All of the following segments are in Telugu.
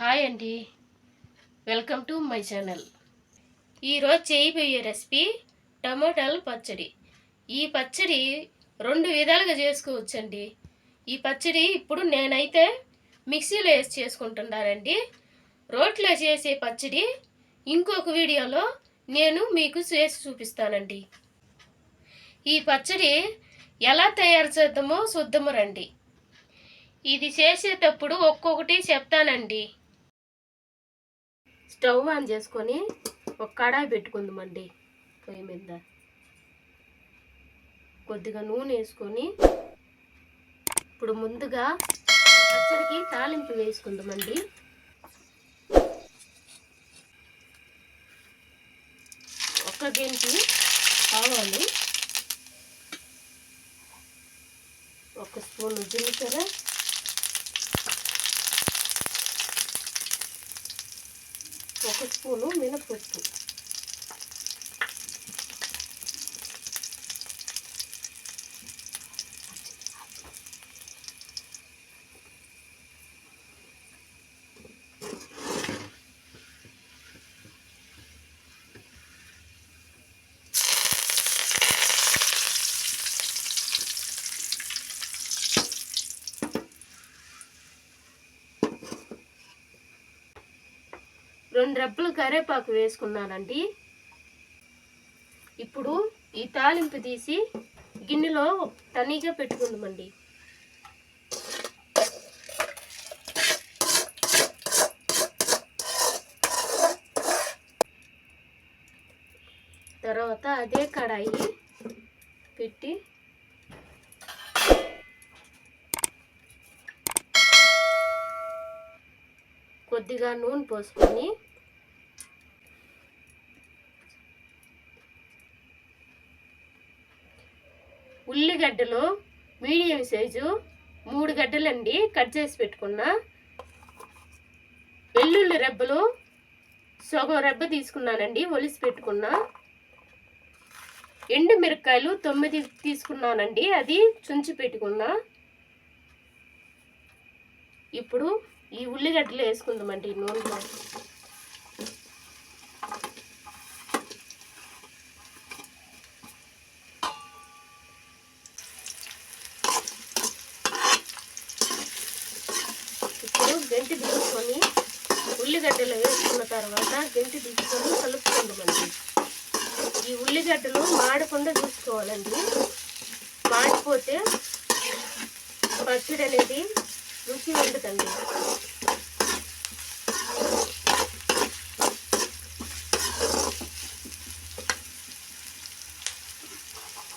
హాయ్ అండి. Welcome to my channel. ఈరోజు చేయబోయే రెసిపీ టమోటాల పచ్చడి. ఈ పచ్చడి రెండు విధాలుగా చేసుకోవచ్చండి. ఈ పచ్చడి ఇప్పుడు నేనైతే మిక్సీలో వేసి చేసుకుంటున్నానండి. రోట్లో చేసే పచ్చడి ఇంకొక వీడియోలో నేను మీకు చేసి చూపిస్తానండి. ఈ పచ్చడి ఎలా తయారు చేద్దామో చూద్దాము రండి. ఇది చేసేటప్పుడు ఒక్కొక్కటి చెప్తానండి. స్టవ్ ఆన్ చేసుకొని ఒక కడాయి పెట్టుకుందామండి పొయ్యి మీద. కొద్దిగా నూనె వేసుకొని ఇప్పుడు ముందుగా పచ్చడికి తాలింపు వేసుకుందామండి. ఒక గంటి ఆవాలు ఒక స్పూన్ జీలకర్ర ఒక స్పూను మినపప్పు రెండు రెబ్బలు కరేపాకు వేసుకున్నానండి. ఇప్పుడు ఈ తాలింపు తీసి గిన్నెలో తనీగా పెట్టుకుందామండి. తర్వాత అదే కడాయి పెట్టి కొద్దిగా నూనె పోసుకొని ఉల్లిగడ్డలు మీడియం సైజు మూడు గడ్డలండి కట్ చేసి పెట్టుకున్నా. వెల్లుల్లి రెబ్బలు సగం రెబ్బ తీసుకున్నానండి ఒలిసి పెట్టుకున్నా. ఎండు మిరపకాయలు తొమ్మిది తీసుకున్నానండి అది చుంచి పెట్టుకున్నా. ఇప్పుడు ఈ ఉల్లిగడ్డలు వేసుకుందామండి నూనెలో ఇప్పుడు గంటి తీసుకొని ఉల్లిగడ్డలు వేసుకున్న తర్వాత గంటి తీసుకొని కలుపుకుందామండి ఈ ఉల్లిగడ్డలు మాడకుండా చూసుకోవాలండి. మాడిపోతే పచ్చడి అనేది రుచి ఉండదండి.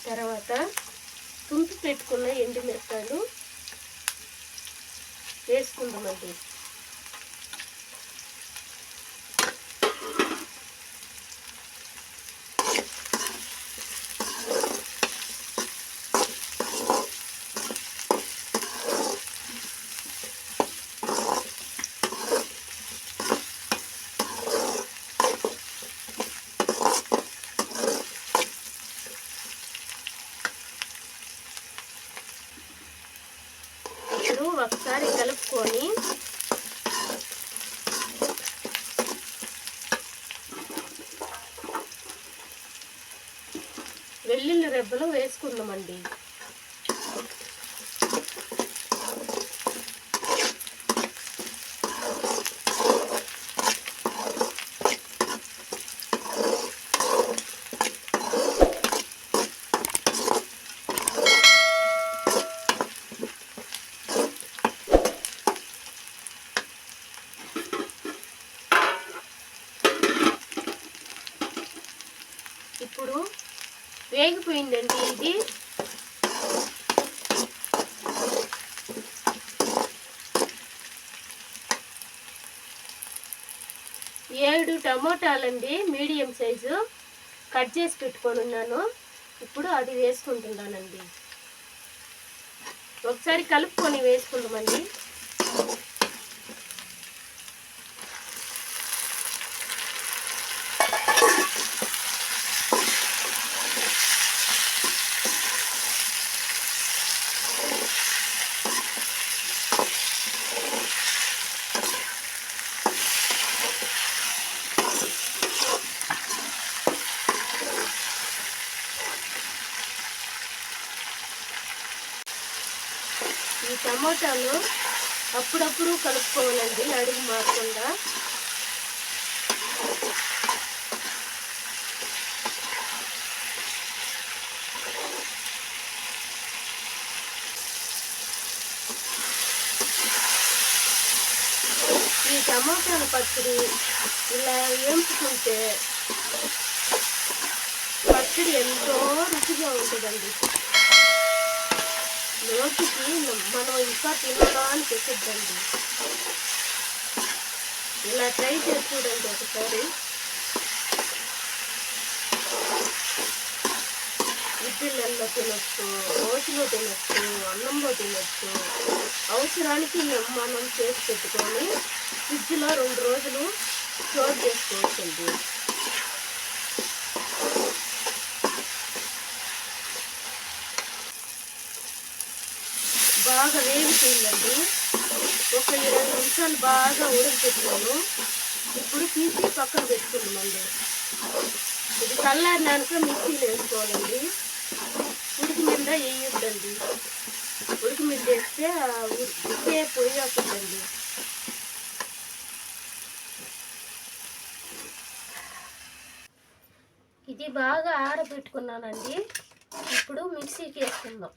తర్వాత తుంపి పెట్టుకున్న ఎండుమిరపకాయలు వేసుకుందామండి. ఇప్పుడు ఒకసారి కలుపుకొని వెల్లుల్లి రెబ్బలు వేసుకుందామండి. ఇప్పుడు వేగిపోయిందండి ఇది. ఏడు టమోటాలండి మీడియం సైజు. కట్ చేసి పెట్టుకొని ఉన్నాను. ఇప్పుడు అది వేసుకుంటున్నానండి. ఒకసారి కలుపుకొని వేసుకుందామండి. టమాటాలు అప్పుడప్పుడు కలుపుకోవాలండి అడుగు మారకుండా. ఈ టమాటాల పచ్చడి ఇలా వేంపుకుంటే పచ్చడి ఎంతో రుచిగా ఉంటుందండి. నోటికి మనం ఇంకా తినగా అనిపిస్తుందండి ఇలా ట్రై చేసి చూడండి ఒకసారి. ఇడ్లీలలో తినొచ్చు రోటిలో తినొచ్చు అన్నంలో తినొచ్చు. అవసరానికి మనం చేసి పెట్టుకొని ఫ్రిడ్జ్లో రెండు రోజులు స్టోర్ చేసుకోవచ్చండి. బాగా వేగుతుందండి ఒక ఇరవై నిమిషాలు బాగా ఉడకపెట్టాను ఇప్పుడు తీసి పక్కన పెట్టుకున్నామండి ఇది చల్లారినాక మిక్సీలో వేసుకోవాలండి. ఉడికి మీద వేయొద్దండి. ఉడికి మీద వేస్తే ఉడికే పొయ్యి వస్తుందండి. ఇది బాగా ఆరబెట్టుకున్నానండి. ఇప్పుడు మిక్సీకి వేసుకుందాం.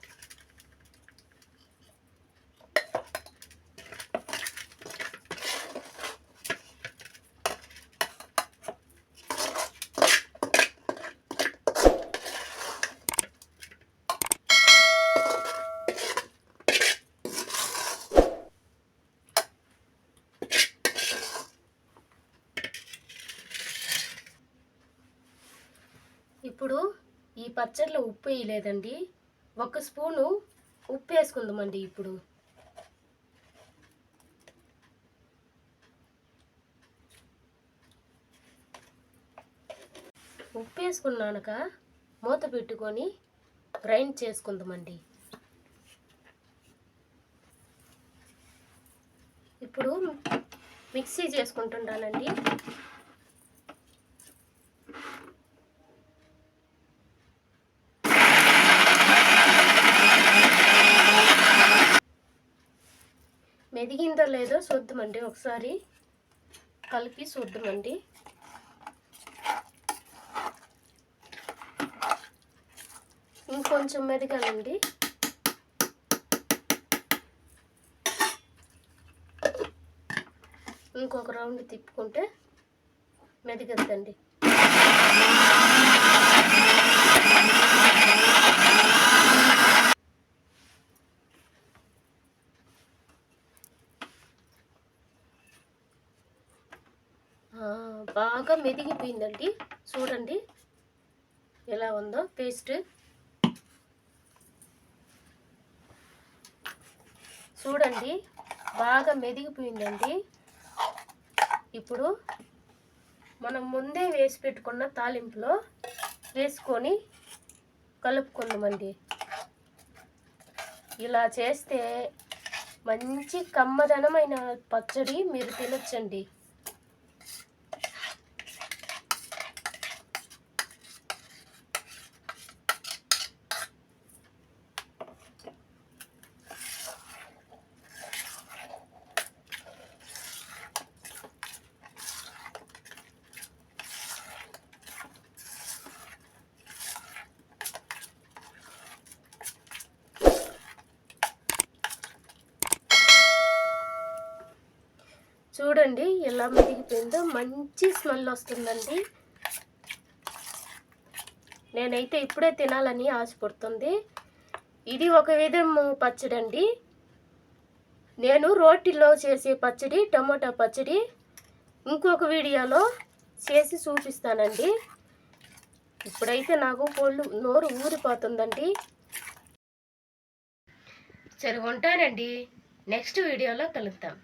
ఇప్పుడు ఈ పచ్చడిలో ఉప్పు వేయలేదండి. ఒక స్పూను ఉప్పు వేసుకుందామండి ఇప్పుడు. ఉప్పు వేసుకున్నాక మూత పెట్టుకొని గ్రైండ్ చేసుకుందామండి. ఇప్పుడు మిక్సీ చేసుకుంటున్నానండి ఎదిగిందో లేదో చూద్దామండి ఒకసారి. కలిపి చూద్దామండి. ఇంకొంచెం మెదగాలండి. ఇంకొక రౌండ్ తిప్పుకుంటే మెదగద్దండి. బాగా మెదిగిపోయిందండి. చూడండి ఎలా ఉందో పేస్ట్. చూడండి బాగా మెదిగిపోయిందండి. ఇప్పుడు మనం ముందే వేసి పెట్టుకున్న తాలింపులో వేసుకొని కలుపుకుందామండి. ఇలా చేస్తే మంచి కమ్మదనమైన పచ్చడి మీరు తినొచ్చండి. చూడండి ఎలా మెదిగిపోయిందో మంచి స్మెల్ వస్తుందండి. నేనైతే ఇప్పుడే తినాలని ఆశపడుతుంది. ఇది ఒక విధం పచ్చడి అండి నేను రోటిలో చేసే పచ్చడి టమోటా పచ్చడి ఇంకొక వీడియోలో చేసి చూపిస్తానండి. ఇప్పుడైతే నాకు పొళ్ళు నోరు ఊరిపోతుందండి. సరే ఉంటానండి. నెక్స్ట్ వీడియోలో కలుద్దాం.